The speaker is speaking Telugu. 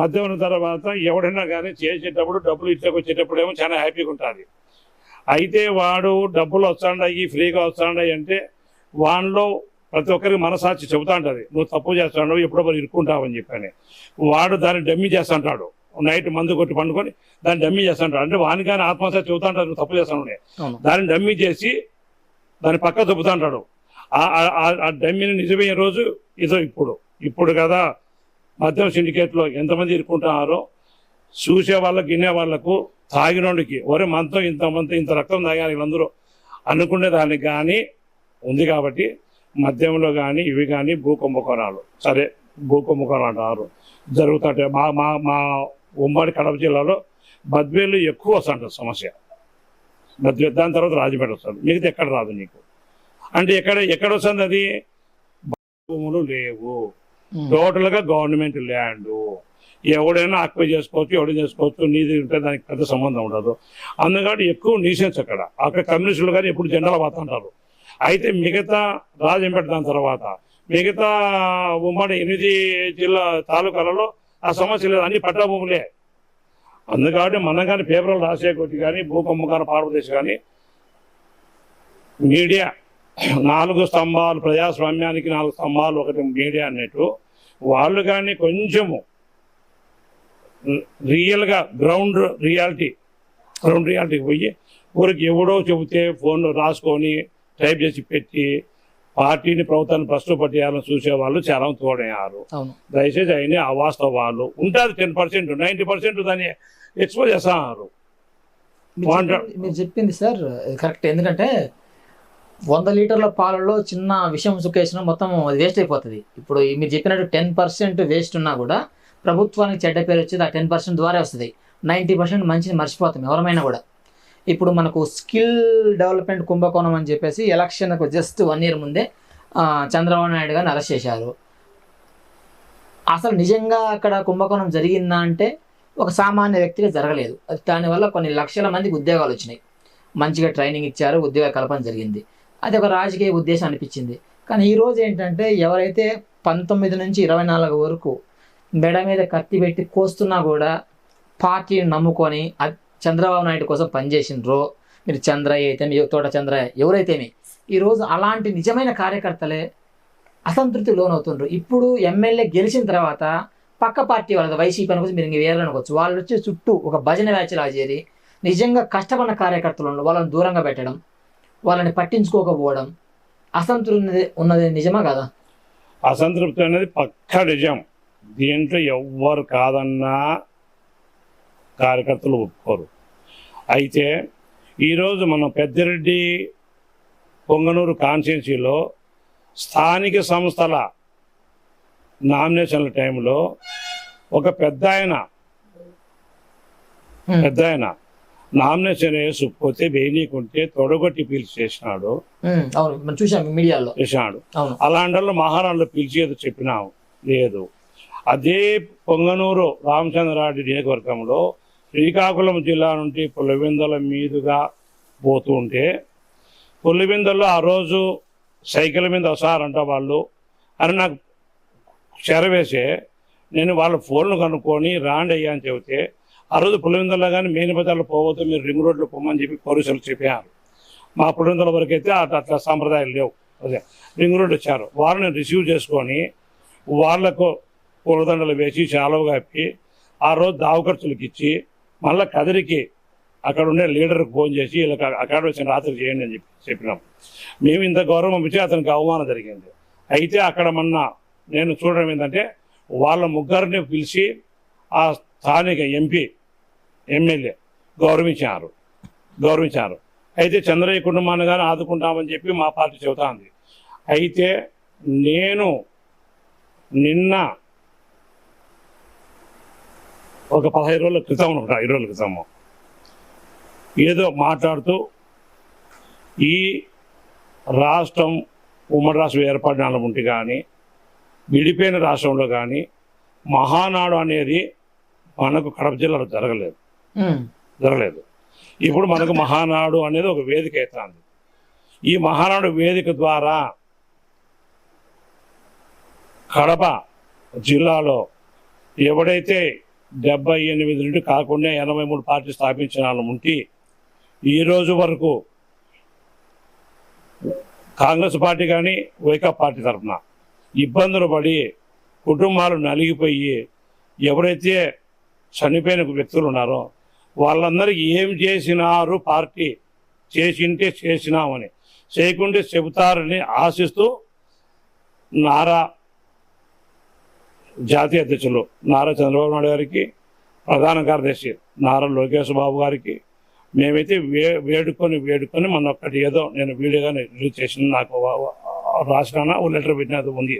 మద్యం ఉన్న తర్వాత ఎవడైనా కానీ చేసేటప్పుడు డబ్బులు ఇట్లోకి వచ్చేటప్పుడు ఏమో చాలా హ్యాపీగా ఉంటుంది అయితే వాడు డబ్బులు వస్తాయి ఫ్రీగా వస్తాయి అంటే వానిలో ప్రతి ఒక్కరికి మనసాక్షి చెబుతా ఉంటుంది. నువ్వు తప్పు చేస్తున్నావు ఎప్పుడో ఇరుక్కుంటావు అని చెప్పని. వాడు దాన్ని డమ్మి చేస్తుంటాడు. నైట్ మందు కొట్టి పండుకొని దాన్ని డమ్మి చేస్తుంటాడు. అంటే వాని కానీ ఆత్మసాక్షి చెబుతా ఉంటాడు నువ్వు తప్పు అవును. దాన్ని డమ్మి చేసి దాని పక్క చెబుతా ఉంటాడు. ఆ డమ్మిని నిజమైన రోజు ఇదో ఇప్పుడు. ఇప్పుడు కదా మద్యం సిండికేట్లో ఎంతమంది ఇరుక్కుంటున్నారో చూసే వాళ్ళకి వినే వాళ్ళకు తాగినోడికి. ఒరే మనతో ఇంత మంత ఇంత రక్తం తాగాలి వీళ్ళందరూ అనుకునే దానికి కానీ ఉంది కాబట్టి మద్యంలో కానీ ఇవి కానీ భూకుంభకోణాలు సరే భూ అంటారు. జరుగుతుంటే మా మా మా ఉమ్మడి కడప జిల్లాలో బద్వేలు ఎక్కువ వస్తుంటారు సమస్య. బద్వే దాని తర్వాత రాజపేట వస్తాడు మిగతా ఎక్కడ రాదు నీకు. అంటే ఎక్కడ ఎక్కడ వస్తుంది అది? భూములు లేవు. Hmm. టోటల్గా గవర్నమెంట్ ల్యాండ్. ఎవడైనా ఆక్యుపై చేసుకోవచ్చు ఎవడైనా చేసుకోవచ్చు నీది ఉంటే దానికి పెద్ద సంబంధం ఉండదు. అందుకని ఎక్కువ నీసెన్స్ అక్కడ. అక్కడ కమ్యూనిస్టులు కానీ ఎప్పుడు జెండాలు పోతుంటారు అయితే మిగతా రాజంపేట దాని తర్వాత మిగతా ఉమ్మడి ఎనిమిది జిల్లా తాలూకాలలో ఆ సమస్య లేదు. అన్ని పట్టా భూములే అందుకని మనం కానీ పేపర్లు రాసే కొద్ది కానీ భూకంపం కానీ పార్వదేశ్ కానీ మీడియా నాలుగు స్తంభాలు ప్రజాస్వామ్యానికి నాలుగు స్తంభాలు ఒకటి మీడియా అన్నట్టు వాళ్ళు కానీ కొంచెము రియల్గా గ్రౌండ్ రియాలిటీ గ్రౌండ్ రియాలిటీకి పోయి ఊరికి ఎవడో చెబితే ఫోన్ రాసుకొని టైప్ చేసి పెట్టి పార్టీని ప్రభుత్వాన్ని ప్రశ్న పట్టేయాలని చూసే వాళ్ళు చాలా తోడయ్యారు. దయచేసి అయిన అవాస్తవాలు. ఉంటుంది టెన్ పర్సెంట్ నైంటీ పర్సెంట్ దాన్ని ఎక్స్పోజ్ చేస్తున్నారు చెప్పింది- మీరు చెప్పింది సార్ కరెక్ట్. ఎందుకంటే వంద లీటర్ల పాలలో చిన్న విషయం సుఖేసిన మొత్తం అది వేస్ట్ అయిపోతుంది. ఇప్పుడు మీరు చెప్పినట్టు టెన్ పర్సెంట్ వేస్ట్ ఉన్నా కూడా ప్రభుత్వానికి చెడ్డ పేరు వచ్చేది ఆ టెన్ పర్సెంట్ ద్వారా వస్తుంది. నైంటీ పర్సెంట్ మంచిని మర్చిపోతాం ఎవరమైనా కూడా. ఇప్పుడు మనకు స్కిల్ డెవలప్మెంట్ కుంభకోణం అని చెప్పేసి ఎలక్షన్కు జస్ట్ వన్ ఇయర్ ముందే చంద్రబాబు నాయుడు గారిని అరెస్ట్ చేశారు. అసలు నిజంగా అక్కడ కుంభకోణం జరిగిందా అంటే ఒక సామాన్య వ్యక్తిగా జరగలేదు. అది దానివల్ల కొన్ని లక్షల మందికి ఉద్యోగాలు వచ్చినాయి. మంచిగా ట్రైనింగ్ ఇచ్చారు ఉద్యోగ కల్పన జరిగింది. అది ఒక రాజకీయ ఉద్దేశం అనిపించింది. కానీ ఈరోజు ఏంటంటే ఎవరైతే పంతొమ్మిది నుంచి ఇరవై నాలుగు వరకు మెడ మీద కత్తి పెట్టి కోస్తున్నా కూడా పార్టీని నమ్ముకొని చంద్రబాబు నాయుడు కోసం పనిచేసినరో మీరు చంద్రయ్య అయితే తోట చంద్రయ్య ఎవరైతేమి ఈరోజు అలాంటి నిజమైన కార్యకర్తలే అసంతృప్తి లోనవుతుండ్రు. ఇప్పుడు ఎమ్మెల్యే గెలిచిన తర్వాత పక్క పార్టీ వాళ్ళది వైసీపీ అనుకోవచ్చు మీరు ఇంక వేరే అనుకోవచ్చు వాళ్ళు వచ్చి చుట్టూ ఒక భజన వ్యాచ్లా చేరి నిజంగా కష్టపడిన కార్యకర్తలు వాళ్ళని దూరంగా పెట్టడం వాళ్ళని పట్టించుకోకపోవడం అసంతృప్తి ఉన్నది నిజమా కదా? అసంతృప్తి అనేది పక్కా నిజం. దీంట్లో ఎవ్వరు కాదన్నా కార్యకర్తలు ఒప్పుకోరు. అయితే ఈరోజు మన పెద్దిరెడ్డి పొంగనూరు కాన్స్టిట్యున్సీలో స్థానిక సంస్థల నామినేషన్ల టైంలో ఒక పెద్ద ఆయన పెద్ద ఆయన నామినేషన్ వేసుకుపోతే వేయనీకుంటే తొడగొట్టి పిలిచి చేసినాడు ఉమ్, అవును. మనం చూసాం మీడియాలో. చేసినాడు అలాంటి మహారాణులు పిలిచేది చెప్పినావు లేదు. అదే పొంగనూరు రామచంద్రారెడ్డి నియోజకవర్గంలో శ్రీకాకుళం జిల్లా నుండి పులివెందుల మీదుగా పోతూ ఉంటే పులివెందుల్లో ఆ రోజు సైకిల్ మీద వస్తారంట వాళ్ళు. అని నాకు చెరవేసే నేను వాళ్ళ ఫోన్లు కనుక్కొని రాండి అయ్యా అని చెబితే ఆ రోజు పులివెందుల్లో కానీ మెయిన్ బజార్లో పోవద్దు మీరు రింగ్ రోడ్లో పోమని చెప్పి పోలీసులు చెప్పారు. మా పులివెందుల వరకు అయితే అట్లా సాంప్రదాయాలు లేవు. అదే రింగ్ రోడ్ వచ్చారు. వాళ్ళని రిసీవ్ చేసుకొని వాళ్ళకు పూలదండలు వేసి చాలవు కప్పి ఆ రోజు దావు ఖర్చులకు ఇచ్చి మళ్ళీ కదిరికి అక్కడ ఉండే లీడర్కి ఫోన్ చేసి వీళ్ళకి అక్కడ వచ్చిన రాత్రి చేయండి అని చెప్పి చెప్పినాం. మేము ఇంత గౌరవం ఇచ్చి అతనికి అవమానం జరిగింది. అయితే అక్కడ మొన్న నేను చూడడం ఏంటంటే వాళ్ళ ముగ్గురిని పిలిచి ఆ స్థానిక ఎంపీ ఎమ్మెల్యే. గౌరవించారు. గౌరవించారు. అయితే చంద్రయ్య కుటుంబాన్ని కానీ ఆదుకుంటామని చెప్పి మా పార్టీ చెబుతాంది. అయితే నేను నిన్న ఒక పదహైదు రోజుల క్రితం ఒక ఐదు రోజుల క్రితము ఏదో మాట్లాడుతూ ఈ రాష్ట్రం ఉమ్మడి రాష్ట్రం ఏర్పడిన ఉంటే కానీ విడిపోయిన రాష్ట్రంలో కానీ మహానాడు అనేది మనకు కడప జిల్లాలో జరగలేదు. జరగలేదు. ఇప్పుడు మనకు మహానాడు అనేది ఒక వేదిక అవుతుంది ఈ మహానాడు వేదిక ద్వారా కడప జిల్లాలో ఎవడైతే డెబ్బై ఎనిమిది నుండి కాకుండా ఎనభై మూడు పార్టీ స్థాపించిన వాళ్ళు ఉంటే ఈరోజు వరకు కాంగ్రెస్ పార్టీ కానీ వైకా పార్టీ తరఫున ఇబ్బందులు పడి కుటుంబాలు నలిగిపోయి ఎవరైతే చనిపోయిన వ్యక్తులు ఉన్నారో వాళ్ళందరికీ ఏం చేసినారు పార్టీ? చేసింటే చేసినామని. చేయకుంటే చెబుతారని ఆశిస్తూ నారా జాతీయ అధ్యక్షులు నారా చంద్రబాబు నాయుడు గారికి ప్రధాన కార్యదర్శి నారా లోకేష్ బాబు గారికి మేమైతే వే వేడుకొని వేడుకొని మన ఒక్కటి ఏదో నేను వీడియోగా రిలీజ్ చేసిన నాకు రాసినా ఓ లెటర్ పెట్టినది ఉంది.